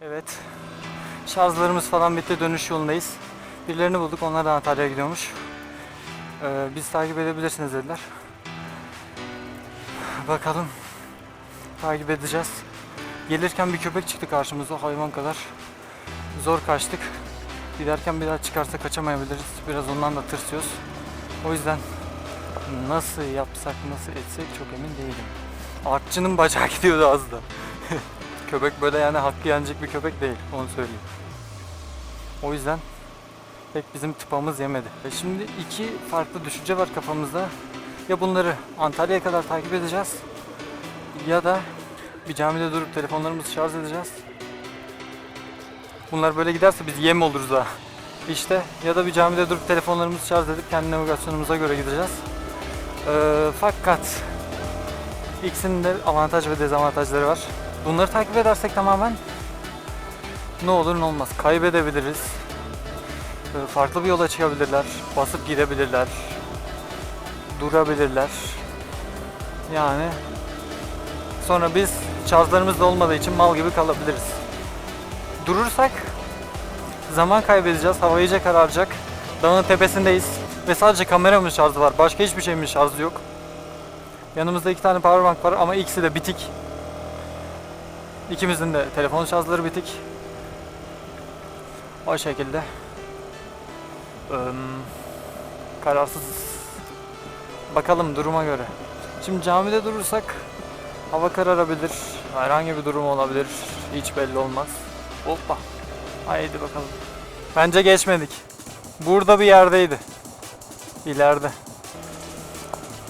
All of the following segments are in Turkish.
Evet. Şarjlarımız falan bitti. Dönüş yolundayız. Birilerini bulduk. Onlar da Antalya'ya gidiyormuş. Ee, biz takip edebilirsiniz dediler. Bakalım. Takip edeceğiz. Gelirken bir köpek çıktı karşımıza hayvan kadar. Zor kaçtık. Giderken bir daha çıkarsa kaçamayabiliriz. Biraz ondan da tırsıyoruz. O yüzden nasıl yapsak, nasıl etsek çok emin değilim. Artçının bacağı gidiyordu az da. köpek böyle yani hakkı yenecek bir köpek değil. Onu söyleyeyim. O yüzden pek bizim tıpamız yemedi. E şimdi iki farklı düşünce var kafamızda. Ya bunları Antalya'ya kadar takip edeceğiz ya da bir camide durup telefonlarımızı şarj edeceğiz. Bunlar böyle giderse biz yem oluruz ha. İşte ya da bir camide durup telefonlarımızı şarj edip kendi navigasyonumuza göre gideceğiz. Ee, fakat ikisinin de avantaj ve dezavantajları var. Bunları takip edersek tamamen ne olur ne olmaz. Kaybedebiliriz. Ee, farklı bir yola çıkabilirler. Basıp gidebilirler. Durabilirler. Yani sonra biz şarjlarımız da olmadığı için mal gibi kalabiliriz. Durursak zaman kaybedeceğiz. Hava iyice kararacak. Dağın tepesindeyiz. Ve sadece kameramın şarjı var. Başka hiçbir şeyimin şarjı yok. Yanımızda iki tane powerbank var ama ikisi de bitik. İkimizin de telefon şarjları bitik. O şekilde. Eee, kararsız. Bakalım duruma göre. Şimdi camide durursak hava kararabilir. Herhangi bir durum olabilir. Hiç belli olmaz. Hoppa. Haydi bakalım. Bence geçmedik. Burada bir yerdeydi. İleride.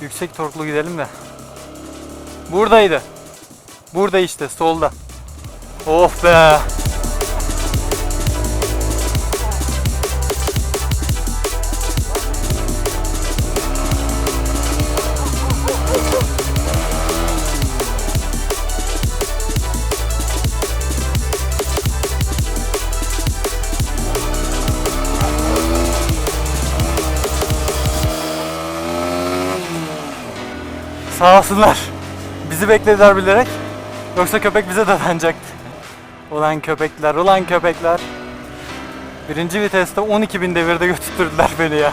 Yüksek torklu gidelim de. Buradaydı. Burada işte solda. Oh be. Sağ olsunlar. Bizi beklediler bilerek. Yoksa köpek bize dadanacaktı. Ulan köpekler, ulan köpekler. Birinci viteste 12.000 devirde götürdüler beni ya.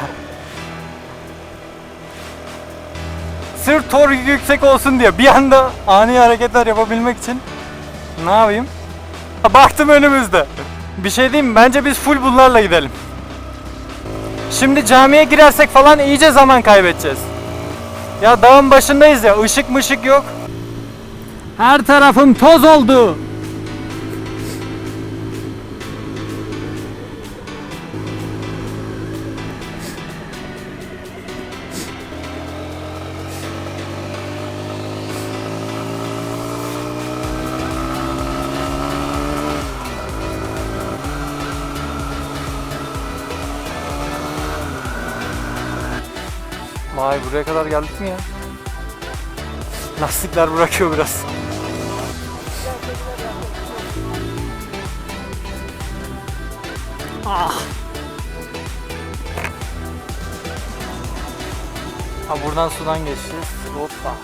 Sırf torku yüksek olsun diye bir anda ani hareketler yapabilmek için ne yapayım? Baktım önümüzde. Bir şey diyeyim? Bence biz full bunlarla gidelim. Şimdi camiye girersek falan iyice zaman kaybedeceğiz. Ya dağın başındayız ya ışık mışık yok. Her tarafım toz oldu. Vay buraya kadar geldik mi ya? Lastikler bırakıyor biraz. Ah. Ha buradan sudan geçeceğiz. Hoppa.